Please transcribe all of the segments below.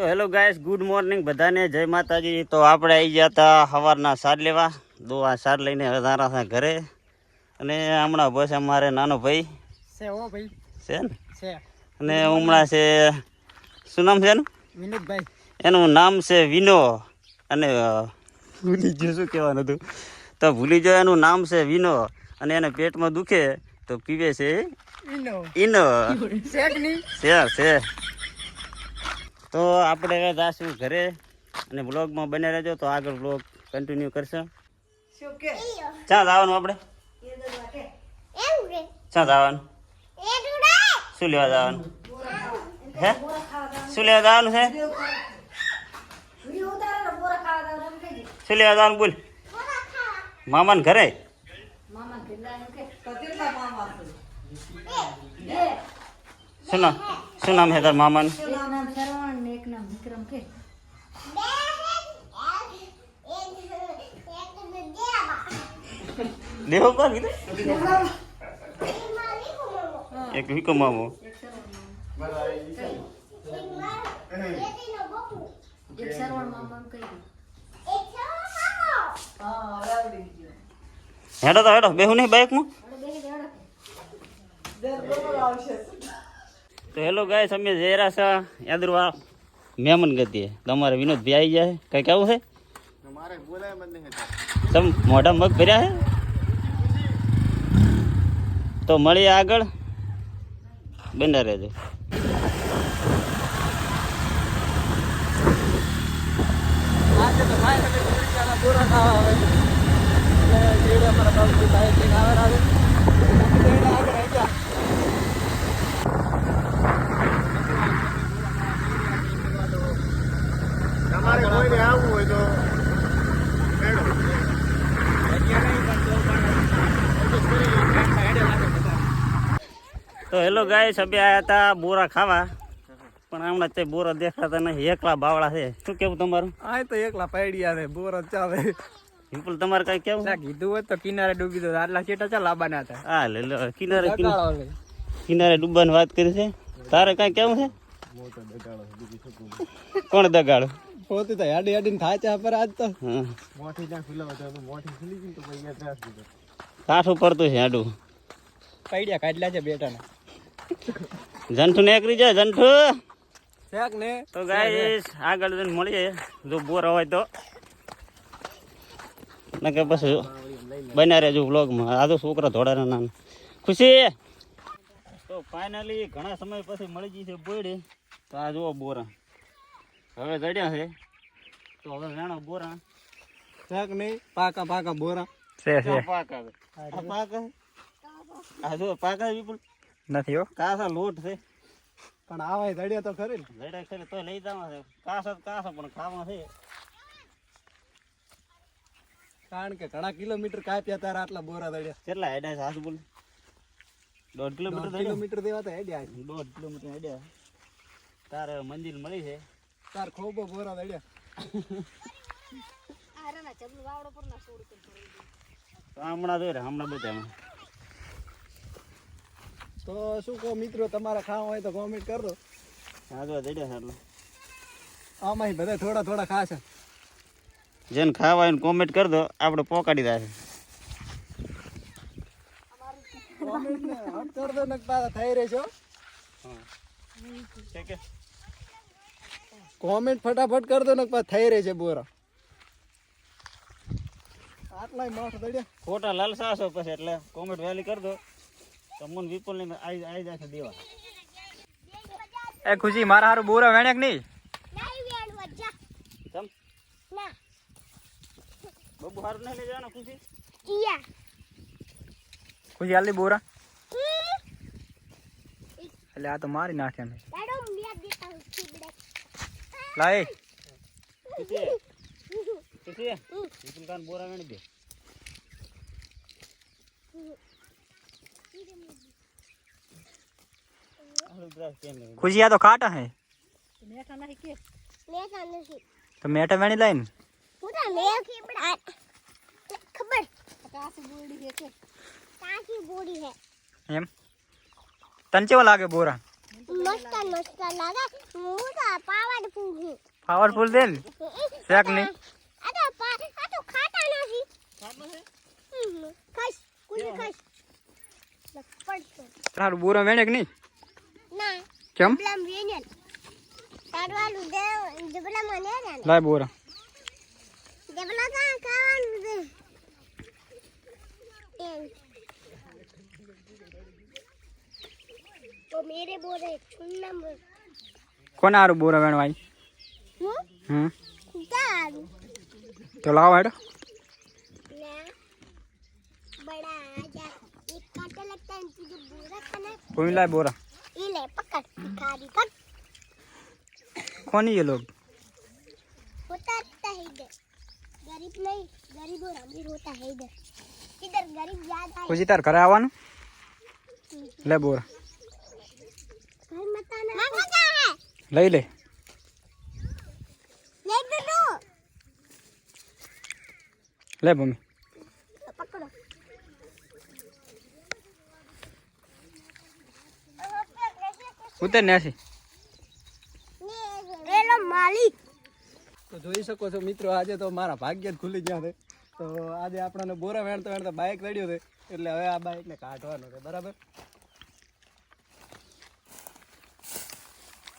તો hello guys good morning બધાને. જય માતાજી. તો આપણે આવી ગયા હતા સવારના સાર લેવા. દો આ સાર લઈને વધારા હતા ઘરે. અને હમણાં બસ અમારે નાનો ભાઈ. છે ઓ ભાઈ. છે ને? અને હમણાં છે શું નામ છે એનું? વિનોદભાઈ. એનું નામ છે વિનો. અને ભૂલી ગયો શું કહેવાનું હતું? તો ભૂલી ગયો એનું નામ છે વિનો. અને એને પેટમાં દુખે તો પીવે છે ઇનો. શેક છે છે. તો આપણે જાશું ઘરે અને બ્લોગમાં બને રહેજો તો આગળ બ્લોગ કન્ટિન્યુ કરશે. કે? જવાનું આપણે? ક્યાં જવાનું. શું લેવા જવાનું? હે? શું લેવા જવાનું છે? શું લેવા જવાનું બોલ. મામાને ઘરે? શું નામ? શું નામ છે તાર એક વિકો મામો. હેડો તો હેડો, બેહું નહીં બાઇકમાં? તો હેલો ગાય અમે જઈ રહ્યા છે યાદરવા મહેમાન ગતિએ. તમારે વિનોદ ભાઈ આવી જાય કઈ કેવું છે? તમ મોઢા મગ ભર્યા છે? તો મળીએ આગળ. બને રહેજો. આજે તો ભાઈ તમે ગુરુચાના બોરા ખાવા આવે એટલે જેડે અમારા બાપુ ભાઈ લઈને આવે આવે જેડે આગળ આવી જા તમારે આવવું હોય તો મેળો. તો હેલો ગાય સભ્ય આવ્યા હતા બોરા ખાવા. પણ હમણાં તે બોરા દેખાતા નહીં એકલા બાવળા છે. શું કેવું તમારું? આ તો એકલા પાડ્યા છે બોરા ચાલે. વિપુલ તમારે કઈ કેવું? ના કીધું હોય તો કિનારે ડૂબી દો. આટલા ચેટા ચાલ લાવવાના હતા. હા લે લો કિનારે કિનારે કિનારે ડૂબવાની વાત કરી છે. તારે કઈ કેવું છે? કોણ દગાડો? પોતે તો હેડી હેડીને થાચા પર આજ તો. મોઠી જ્યાં ખુલાવો તો મોઠી ખુલી ગઈ તો ત્રાસ દીધો. કાઠું પડતું છે આડું પૈડિયા કાઢલા છે બેટાના. જંઠુ નીકળી જાય જંઠુ. શેક ને? તો ગાઈસ આગળ જઈને મળીએ. જો બોર હોય તો. નકે પછી બન્યા રહેજો વ્લોગમાં. આ તો છોકરા ધોળાના નાના. ખુશી? તો ફાઇનલી ઘણા સમય પછી મળી ગઈ છે બોયડી. તો આ જુઓ બોરા. હવે જડ્યા છે. તો હવે વેણો બોરા. ક્યાંક નહીં પાકા પાકા બોરા. છે છે. પાકા આ પાક આ જો પાકા વિપુલ? નથી હો. કાસા લોટ છે. પણ આવાય દડિયા તો ખરી દડ્યા ખરી તો લઈ જવા છે. કાસા કાસા પણ ખાવા છે. કારણ કે ઘણા કિલોમીટર કાપ્યા તારા આટલા બોરા દડ્યા. કેટલા હેડ્યા છે હાથ બોલ? દોઢ કિલોમીટર કિલોમીટર દેવા તો હેડ્યા દોઢ કિલોમીટર હેડ્યા તારે મંદિર મળી છે? તાર ખોબો બોરા ધડ્યા તો હમણાં જોઈ હમણાં બધા તો શું કહો મિત્રો તમારે ખાવા હોય તો કોમેન્ટ કરો દો. આ જો જડ્યા છે એટલે આમાં બધા થોડા થોડા ખાશે. જેને ખાવા હોય કોમેન્ટ કરી દો આપણે પોકાડી દે. કોમેન્ટ હટ કર દો ને પાછા થઈ રહેશો કોમેન્ટ ફટાફટ કર દો ને પા થઈ રહી છે બોરા. આટલાય માઠ દડ્યા. ખોટા લાલસાશો પછી એટલે કોમેન્ટ વહેલી કરી દો. તમને વિપુલ ને આવી આવી જાય છે દેવા. એ ખુશી મારા હારું બોરા વેણેક કે નહીં ચમ. બબુ હારું નહીં લઈ જવાના ખુશી? ખુશી આલી બોરા. એટલે આ તો મારી નાખ્યા મેં લાય. કાન બોરા વેણી દે આલુ દ્રાક્ષ કેમ નહીં? ખુશી, આ તો ખાટા હે. તો મેઠા વેણી લાઈન. ખબર બોડી છે એમ? તને કેવો લાગે બોરા? મસ્ત મસ્ત લાગે. હું તો પાવાડ પૂછું પાવરફુલ છે ને? શેક નહીં આ તો આ તો ખાટા નથી. ખાઈશ કુલી ખાઈશ. તારું બોરો વેણે કે નહીં? ના કેમ? પ્લમ દે મને લાય બોરા જબલા કા ખાવાનું દે એ તો મેરે બોરે છુન્ના બોર કોને હારું બોરા વેણવાય હું હમ તારું તો લાવો હેડો ना बड़ा आजा एक कांटा लगता है तुझे बुरा खाना કોઈ લાય બોરા ये ले पकड़ भिखारी कट કોની ये लोग होता रहता है इधर गरीब नहीं गरीब और अमीर होता है इधर इधर गरीब ज्यादा है પછી તાર ઘરે આવવાનું લે બોરા घर मत आना मांगा क्या है લઈ લે. લે મમ્મી. ઉતર ને તો જોઈ શકો છો મિત્રો, આજે તો મારા ભાગ્ય જ ખુલી ગયા છે. તો આજે આપણને બોરા વેણતા વેણતા બાઇક રેડ્યું છે. એટલે હવે આ બાઇકને કાઢવાનું છે, બરાબર?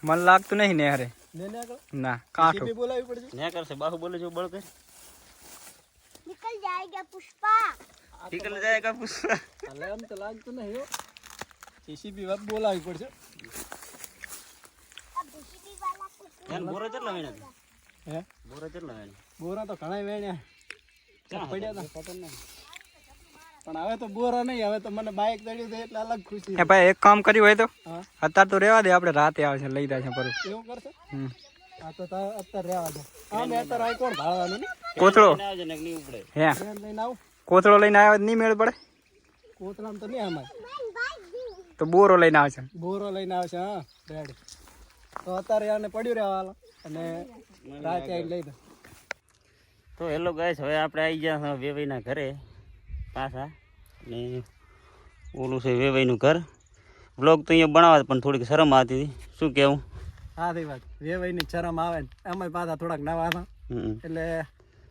મન લાગતું નહીં ને અરે ના કાઠો. બોલાવી પડશે? ને કરશે બાહુ બોલે જો બળ કર નિકલ જાયેગા પુષ્પા? નિકલ જાયેગા પુષ્પા? અલે એમ તો લાગતું નહીં હો. જીસીબી વાપ બોલાવી પડશે. આ જીસીબી વેણ્યા હે? બોરો કેટલા વેણ્યા? બોરા તો ઘણા વેણ્યા. પડ્યા હતા? પતન નહીં પણ હવે તો બોરો નહીં હવે તો મને બાઇક દડ્યું દે એટલે અલગ ખુશી. એ ભાઈ એક કામ કર્યું હોય તો? અત્યાર તો રહેવા દે આપણે રાતે આવશે લઈ જાય છે પરુ એવું કરશે? હમ. આ તો અત્યારે રહેવા દે. હા મેં અત્યારે આવી કોણ ભાળવાનું ને કોથળો હે. લઈને આવું. કોથળો લઈને આવ્યો નહીં મેળ પડે? કોતરામ તો નહીં અમારે તો બોરો લઈને આવશે. બોરો લઈને આવશે હા રેડી. તો અત્યારે આને પડ્યું રહેવા અને રાતે આવીને લઈ દો. તો હેલો ગાઈસ હવે આપણે આવી ગયા છીએ વેવાઈના ઘરે. પાછા. ને ઓલું છે વેવાઈનું ઘર. બ્લોગ તો અહીંયા બનાવવા પણ થોડીક શરમ આવતી હતી. શું કહેવું હા થઈ વાત. વેવાઈની શરમ આવે ને અમે પાછા થોડાક નવા હતા. એટલે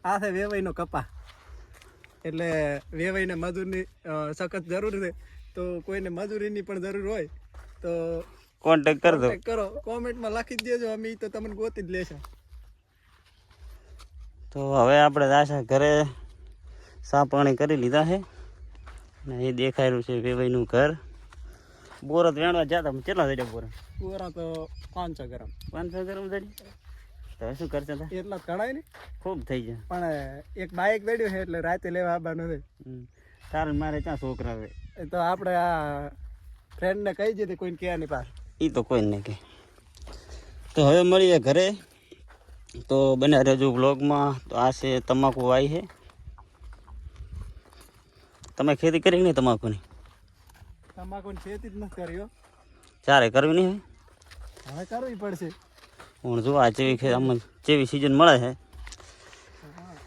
આ છે વેવાઈનો કપા. એટલે વેવાઈને મજૂરની સખત જરૂર છે. તો કોઈને મજૂરીની પણ જરૂર હોય તો કોન્ટેક કરી દો. કરો. કોમેન્ટમાં લખી જ દેજો અમે તો તમને ગોતી જ લેશે. તો હવે આપણે આશા ઘરે. સા પાણી કરી લીધા છે. ને એ દેખાયેલું છે વેવાઈનું ઘર. બોરત વેણવા જતા કેટલા થઈ ગયા બોરા પૂરા તો પાંચસો ગ્રામ. પાંચસો ગરમ થઈ તો શું કરશે તા? એટલા કઢાય ને? ખૂબ થઈ જાય પણ એક બાઇક દડ્યું છે એટલે રાતે લેવા આવવાનું છે. તારે મારે ક્યાં છોકરા છે? એ તો આપણે આ ફ્રેન્ડને કહી દીધી કોઈને કહે નહીં પાસ એ તો કોઈ નહીં કહે તો હવે મળીએ ઘરે. તો બને રજૂ બ્લોગમાં તો આ છે તમાકુ વાય છે. તમે ખેતી કરી નહીં તમાકુની? તમાકુની ખેતી જ નથી કર્યો ચારે કરવી નહીં હવે કરવી પડશે. હું જો આ જેવી આમ જેવી સિઝન મળે છે.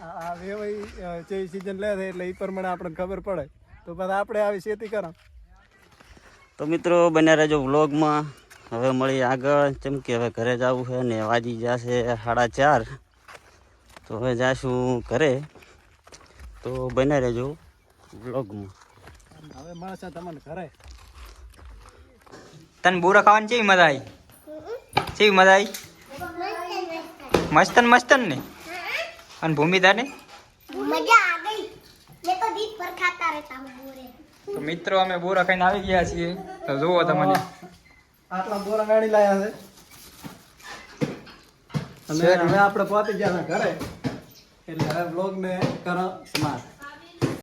આ અ, સિઝન લે છે એટલે એ પ્રમાણે આપણને ખબર પડે. તો પછી આપણે આવી ખેતી કરો તો મિત્રો બન્યા રહેજો વ્લોગમાં. હવે મળીએ આગળ. જેમ કે હવે ઘરે જવું છે ને વાજી જશે સાડા ચાર. તો હવે જાશું ઘરે. તો બન્યા રહેજો. વ્લોગમાં હવે તને બોરા ખાવાની કેવી મજા આવી કેવી મજા આવી મસ્તન મસ્તન ને? અને ભૂમિતા ને તો મિત્રો અમે બોરા ખાઈને આવી ગયા છીએ. તો જુઓ તમને. આટલા બોરા ગાડી લાયા છે. અને હવે આપણે પહોંચી ગયા ઘરે. એટલે હવે બ્લોગ ને કરો સમાપ્ત